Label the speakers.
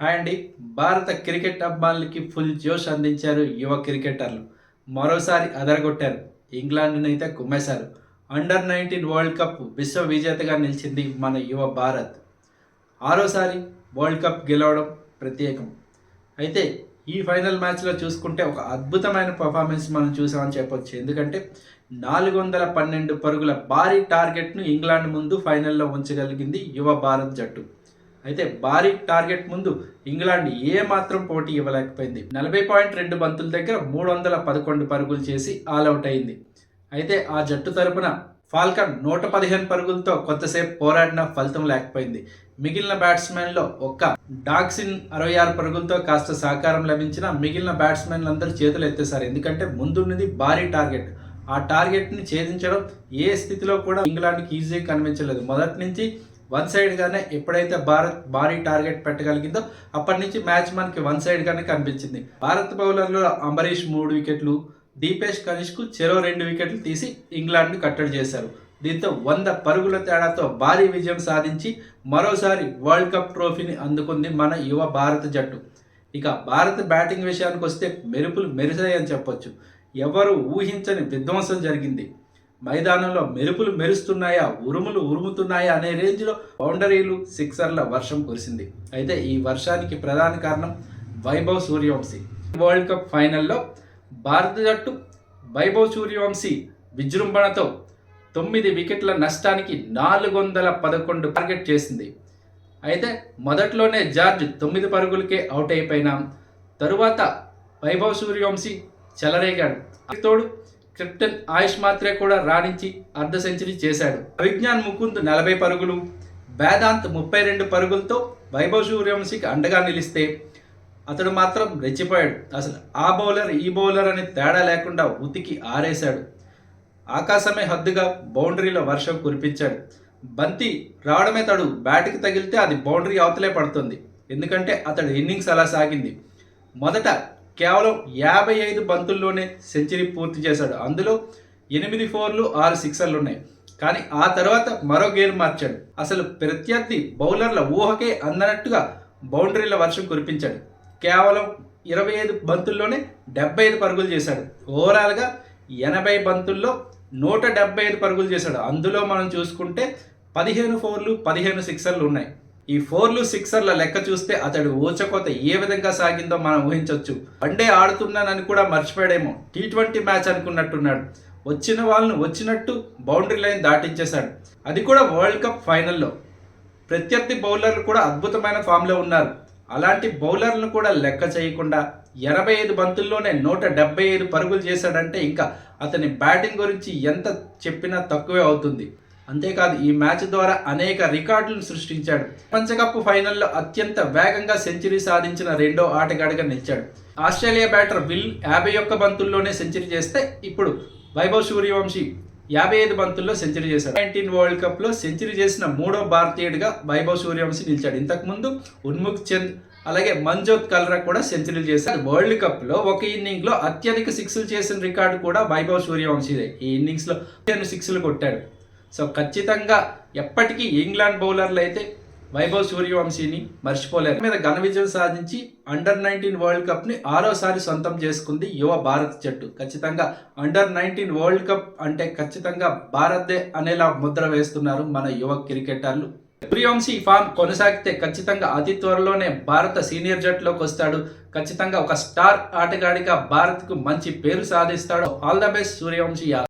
Speaker 1: Hi అండి. భారత cricket అభిమానులకి ఫుల్ జోష్ అందించారు యువ క్రికెటర్లు. మరోసారి అదరగొట్టారు. ఇంగ్లాండ్ని అయితే కుమ్మేశారు. అండర్ నైన్టీన్ వరల్డ్ కప్ విశ్వ విజేతగా నిలిచింది మన యువ భారత్. ఆరోసారి వరల్డ్ కప్ గెలవడం ప్రత్యేకం. అయితే ఈ ఫైనల్ మ్యాచ్లో చూసుకుంటే ఒక అద్భుతమైన పర్ఫార్మెన్స్ మనం చూసామని చెప్పొచ్చు. ఎందుకంటే నాలుగు వందల పన్నెండు పరుగుల భారీ టార్గెట్ను ఇంగ్లాండ్ ముందు ఫైనల్లో ఉంచగలిగింది యువ భారత్ జట్టు. అయితే భారీ టార్గెట్ ముందు ఇంగ్లాండ్ ఏ మాత్రం పోటీ ఇవ్వలేకపోయింది. నలభై పాయింట్ రెండు బంతుల దగ్గర మూడు వందల పదకొండు పరుగులు చేసి ఆల్అవుట్ అయింది. అయితే ఆ జట్టు తరపున ఫాల్కన్ నూట పదిహేను పరుగులతో కొంతసేపు పోరాడిన ఫలితం లేకపోయింది. మిగిలిన బ్యాట్స్మెన్లో ఒక్క డాక్సిన్ అరవై ఆరు పరుగులతో కాస్త సహకారం లభించిన మిగిలిన బ్యాట్స్మెన్లందరూ చేతులు ఎత్తేశారు. ఎందుకంటే ముందున్నది భారీ టార్గెట్. ఆ టార్గెట్ని ఛేదించడం ఏ స్థితిలో కూడా ఇంగ్లాండ్కి ఈజీగా కనిపించలేదు. మొదటి నుంచి వన్ సైడ్గానే ఎప్పుడైతే భారత్ భారీ టార్గెట్ పెట్టగలిగిందో అప్పటి నుంచి మ్యాచ్ మనకి వన్ సైడ్గానే కనిపించింది. భారత్ బౌలర్లో అంబరీష్ మూడు వికెట్లు దీపేష్ కనిష్కు చెరో రెండు వికెట్లు తీసి ఇంగ్లాండ్ను కట్టడి చేశారు. దీంతో వంద పరుగుల తేడాతో భారీ విజయం సాధించి మరోసారి వరల్డ్ కప్ ట్రోఫీని అందుకుంది మన యువ భారత జట్టు. ఇక భారత బ్యాటింగ్ విషయానికి వస్తే మెరుపులు మెరిసాయని చెప్పొచ్చు. ఎవరు ఊహించని విధ్వంసం జరిగింది. మైదానంలో మెరుపులు మెరుస్తున్నాయా ఉరుములు ఉరుముతున్నాయా అనే రేంజ్లో బౌండరీలు సిక్సర్ల వర్షం కురిసింది. అయితే ఈ వర్షానికి ప్రధాన కారణం వైభవ్ సూర్యవంశీ. వరల్డ్ కప్ ఫైనల్లో భారత జట్టు వైభవ్ సూర్యవంశీ విజృంభణతో తొమ్మిది వికెట్ల నష్టానికి నాలుగు వందల పదకొండు టార్గెట్ చేసింది. అయితే మొదట్లోనే జార్జ్ తొమ్మిది పరుగులకే అవుట్ అయిపోయినా తరువాత వైభవ్ సూర్యవంశీ చెలరేగాడు. తోడు కెప్టెన్ ఆయుష్ మాత్రే కూడా రాణించి అర్ధ సెంచరీ చేశాడు. అభిజ్ఞాన్ ముకుంద్ నలభై పరుగులు వేదాంత్ ముప్పై రెండు పరుగులతో వైభవ్ సూర్యవంశీకి అండగా నిలిస్తే అతడు మాత్రం రెచ్చిపోయాడు. అసలు ఆ బౌలర్ ఈ బౌలర్ అని తేడా లేకుండా ఉతికి ఆరేశాడు. ఆకాశమే హద్దుగా బౌండరీలో వర్షం కురిపించాడు. బంతి రావడమే తడు బ్యాట్కి తగిలితే అది బౌండరీ అవతలే పడుతుంది. ఎందుకంటే అతడు ఇన్నింగ్స్ అలా సాగింది. మొదట కేవలం యాభై ఐదు బంతుల్లోనే సెంచరీ పూర్తి చేశాడు. అందులో ఎనిమిది ఫోర్లు ఆరు సిక్సర్లు ఉన్నాయి. కానీ ఆ తర్వాత మరో గేర్ మార్చాడు. అసలు ప్రత్యర్థి బౌలర్ల ఊహకే అందనట్టుగా బౌండరీల వర్షం కురిపించాడు. కేవలం ఇరవై ఐదు బంతుల్లోనే డెబ్బై ఐదు పరుగులు చేశాడు. ఓవరాల్గా ఎనభై బంతుల్లో నూట డెబ్బై ఐదు పరుగులు చేశాడు. అందులో మనం చూసుకుంటే పదిహేను ఫోర్లు పదిహేను సిక్సర్లు ఉన్నాయి. ఈ ఫోర్లు సిక్సర్ల లెక్క చూస్తే అతడు ఊచకోత ఏ విధంగా సాగిందో మనం ఊహించవచ్చు వన్డే ఆడుతున్నానని కూడా మర్చిపోయాడేమో. టీ ట్వంటీ మ్యాచ్ అనుకున్నట్టున్నాడు. వచ్చిన వాళ్ళను వచ్చినట్టు బౌండరీ లైన్ దాటించేశాడు. అది కూడా వరల్డ్ కప్ ఫైనల్లో. ప్రత్యర్థి బౌలర్లు కూడా అద్భుతమైన ఫామ్లో ఉన్నారు. అలాంటి బౌలర్లను కూడా లెక్క చేయకుండా ఎనభై ఐదు బంతుల్లోనే నూట డెబ్బై ఐదు పరుగులు చేశాడంటే ఇంకా అతని బ్యాటింగ్ గురించి ఎంత చెప్పినా తక్కువే అవుతుంది. అంతేకాదు ఈ మ్యాచ్ ద్వారా అనేక రికార్డులను సృష్టించాడు. ప్రపంచకప్ ఫైనల్లో అత్యంత వేగంగా సెంచరీ సాధించిన రెండో ఆటగాడిగా నిలిచాడు. ఆస్ట్రేలియా బ్యాటర్ విల్ యాభై ఒక్క బంతుల్లోనే సెంచరీ చేస్తే ఇప్పుడు వైభవ్ సూర్యవంశీ యాభై ఐదు బంతుల్లో సెంచరీ చేశాడు. నైన్టీన్ వరల్డ్ కప్లో సెంచరీ చేసిన మూడో భారతీయుడిగా వైభవ్ సూర్యవంశీ నిలిచాడు. ఇంతకు ముందు ఉన్ముఖ్ చంద్ అలాగే మంజోత్ కల్రా కూడా సెంచరీలు చేశారు. వరల్డ్ కప్లో ఒక ఇన్నింగ్లో అత్యధిక సిక్స్లు చేసిన రికార్డు కూడా వైభవ్ సూర్యవంశీదే. ఈ ఇన్నింగ్స్లో సిక్స్లు కొట్టాడు. సో ఖచ్చితంగా ఎప్పటికీ ఇంగ్లాండ్ బౌలర్లు అయితే వైభవ్ సూర్యవంశీని మర్చిపోలేరు. మీద ఘన విజయం సాధించి అండర్ నైన్టీన్ వరల్డ్ కప్ని ఆరోసారి సొంతం చేసుకుంది యువ భారత్ జట్టు. ఖచ్చితంగా అండర్ నైన్టీన్ వరల్డ్ కప్ అంటే ఖచ్చితంగా భారత్దే అనేలా ముద్ర వేస్తున్నారు మన యువ క్రికెటర్లు. సూర్యవంశీ ఫామ్ కొనసాగితే ఖచ్చితంగా అతి త్వరలోనే భారత సీనియర్ జట్టులోకి వస్తాడు. ఖచ్చితంగా ఒక స్టార్ ఆటగాడిగా భారత్కు మంచి పేరు సాధిస్తాడు. All the best Suryavanshi